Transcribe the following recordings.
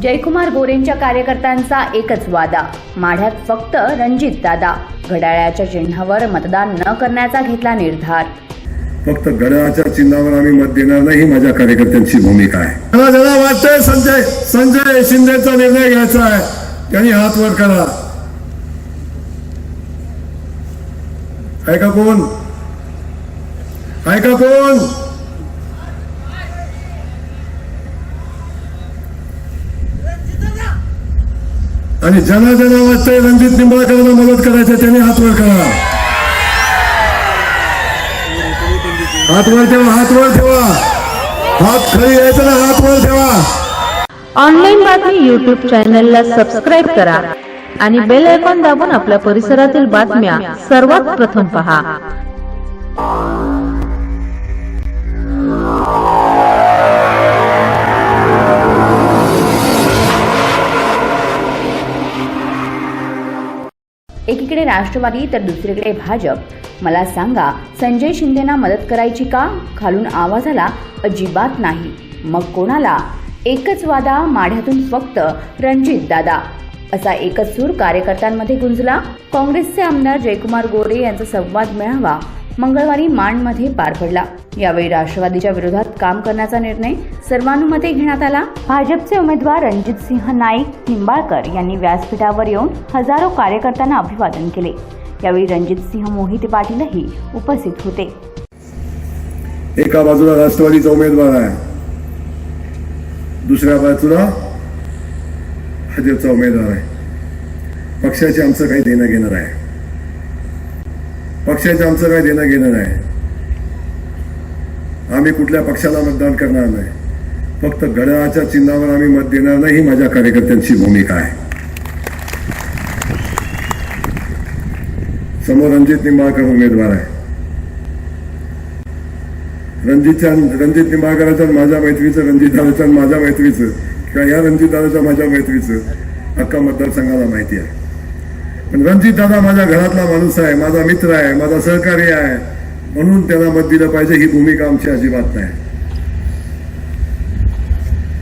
जयकुमार गोरेंच्या कार्यकर्त्यांचा एकच वादा. माढ्यात फक्त रणजित दादा. घड्याळाच्या चिन्हावर मतदान न करण्याचा घेतला निर्धार. फक्त घड्याळाच्या चिन्हावर आम्ही मत देणार नाही ही माझ्या कार्यकर्त्यांची भूमिका आहे. मला ज्याला वाटतंय संजय संजय शिंदेचा निर्णय घ्यायचा आहे. त्यांनी हात वर करा. आहे का कोण? आहे का कोण? आणि ज्यांना ज्यांना वाटतंय रणजित निंबाळकरांना मदत करायचं त्यांनी हातवर करा. हातवर ठेवा हातवर ठेवा. हात खाली यायचं ना हातवर ठेवा. ऑनलाईन बातमी यूट्यूब चॅनलला सबस्क्राईब करा आणि बेल आयकॉन दाबून आपल्या परिसरातील बातम्या सर्वात प्रथम पहा. एकीकडे राष्ट्रवादी तर दुसरीकडे भाजप. मला सांगा संजय शिंदेना मदत करायची का? खालून आवाजाला अजिबात नाही. मग कोणाला? एकच वादा माढ्यातून फक्त रणजित दादा. असा एकच सूर कार्यकर्त्यांमध्ये गुंजला. काँग्रेसचे आमदार जयकुमार गोरे यांचा संवाद मिळावा मंगळवारी माणमध्ये पार पडला. यावेळी राष्ट्रवादीच्या विरोधात काम करण्याचा निर्णय सर्वानुमते घेण्यात आला. भाजपचे उमेदवार रणजित सिंह नाईक निंबाळकर यांनी व्यासपीठावर येऊन हजारो कार्यकर्त्यांना अभिवादन केले. यावेळी रणजित सिंह मोहिते पाटीलही उपस्थित होते. एका बाजूला राष्ट्रवादीचा उमेदवार आहे. दुसऱ्या बाजूला भाजपचा उमेदवार आहे. पक्षाचे आमचं काही देणं घेणार आहे पक्षाचं आमचं काही देणं घेणं नाही. आम्ही कुठल्या पक्षाला मतदान करणार नाही. फक्त घड्याळाच्या चिन्हावर आम्ही मत देणार नाही ही माझ्या कार्यकर्त्यांची भूमिका आहे. समोर रणजित निंबाळकर उमेदवार आहे. रणजितच्या रणजित निंबाळकराचं माझ्या मैत्रीचं रणजित दादाच्या माझ्या मैत्रीचं किंवा या रणजित दादाच्या माझ्या मैत्रीचं अख्खा मतदारसंघाला माहिती आहे. पण रणजित दादा माझ्या घरातला माणूस आहे माझा मित्र आहे माझा सहकारी आहे. म्हणून त्याला मत दिलं पाहिजे ही भूमिका आमची अजिबात नाही.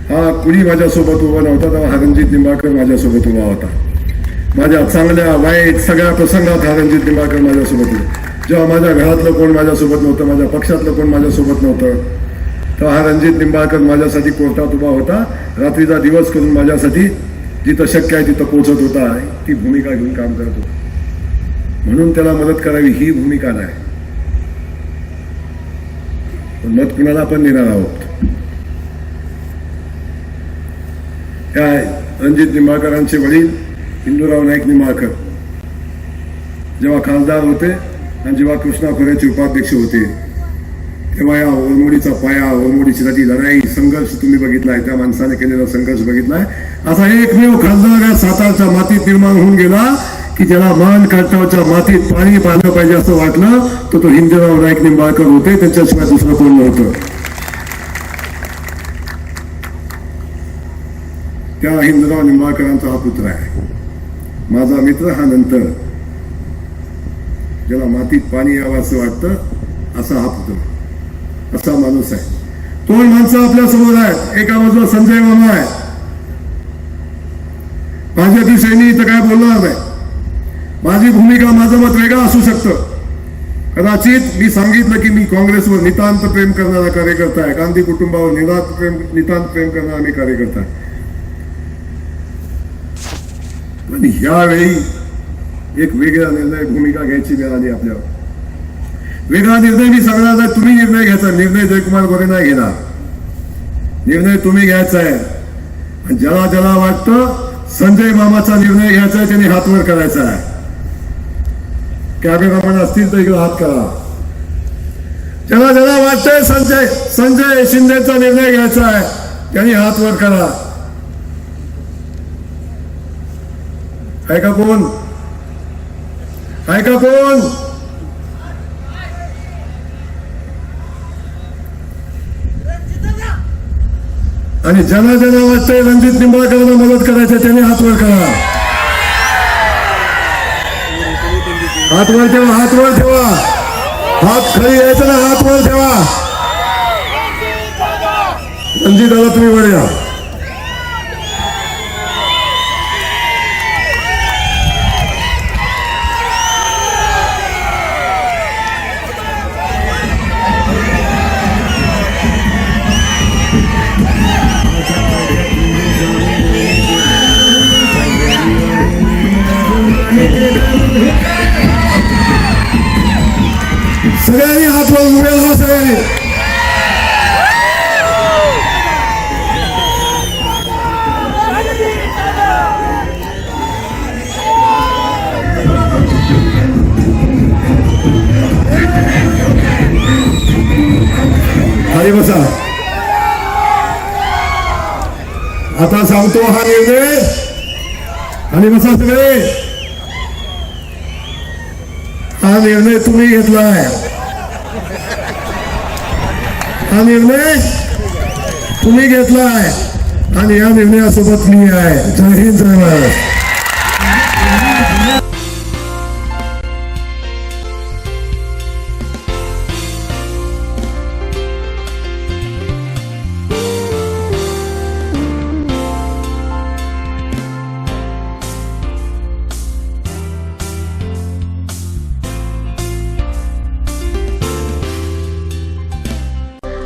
हा कुणी माझ्यासोबत उभा नव्हता तेव्हा हा रणजित निंबाळकर माझ्यासोबत उभा होता. माझ्या चांगल्या वाईट सगळ्या प्रसंगात हा रणजित निंबाळकर माझ्यासोबत होता. जेव्हा माझ्या घरातलं कोण माझ्यासोबत नव्हतं माझ्या पक्षातलं कोण माझ्यासोबत नव्हतं तेव्हा हा रणजित निंबाळकर माझ्यासाठी कोर्टात उभा होता. रात्रीचा दिवस करून माझ्यासाठी जिथं शक्य आहे तिथं पोचत होता ती भूमिका घेऊन काम करत होता. म्हणून त्याला मदत करावी ही भूमिका नाही. पण मत कुणाला पण देणार आहोत? काय रणजित निंबाळकरांचे वडील इंदुराव नाईक निंबाळकर. जेव्हा खासदार होते आणि जेव्हा कृष्णा खोऱ्याचे उपाध्यक्ष होते तेव्हा या ओरमोडीचा पाया ओरमोडीची त्याची लढाई संघर्ष तुम्ही बघितलाय त्या माणसाने केलेला संघर्ष बघितलाय असा एकमेव खासदार या सातारच्या मातीत निर्माण होऊन गेला की ज्याला मान काटावच्या मातीत पाणी पाहिलं पाहिजे असं वाटलं तर तो हिंदराव नाईक निंबाळकर होते त्याच्याशिवाय दुसरं कोण नव्हतं. त्या हिंदराव निंबाळकरांचा हा पुत्र आहे. माझा मित्र हा नंतर. ज्याला मातीत पाणी यावं असं वाटतं असा हा पुत्र. असा माणूस आहे. दोन माणसं आपल्यासमोर आहेत. एका बाजूला संजय मामा आहे. भाजपी सैनिक तर काय बोलणार नाही. माझी भूमिका माझं मत वेगळं असू शकतं. कदाचित मी सांगितलं की मी काँग्रेसवर नितांत प्रेम करणारा कार्यकर्ता आहे. गांधी कुटुंबावर निदांत प्रेम नितांत प्रेम करणारा मी कार्यकर्ता आहे. पण ह्यावेळी एक वेगळा निर्णय भूमिका घ्यायची वेळ आली आपल्यावर. वेगळा निर्णय मी सांगणार नाही. तुम्ही निर्णय घ्यायचा. निर्णय जयकुमार गोरे नाही घेणार. निर्णय तुम्ही घ्यायचा आहे. ज्याला ज्याला वाटतं संजय मामाचा निर्णय घ्यायचा आहे त्याने हात वर करायचा आहे. कॅमेरामॅन असतील तर इकडे हात करा. ज्याला ज्याला वाटतंय संजय संजय शिंदेचा निर्णय घ्यायचा आहे त्यांनी हात वर करा. ऐका कोण? ऐका कोण? आणि ज्यांना ज्यांना वाटतंय रणजित निंबाळकरांना मदत करायचं त्यांनी हातवर करा. हातवर ठेवा हातवर ठेवा. हात खरी यायचं ना हातवर ठेवा. रणजिताला तुम्ही वर या. सगळ्यांनी हात वर उभे राहा सगळ्यांनी. खाली बसा. आता सांगतो हा निर्णय. खाली बसा सगळे. हा निर्णय तुम्ही घेतलाय हा निर्णय तुम्ही घेतलाय. आणि या निर्णयासोबत मी आहे. जय हिंद जय महाराष्ट्र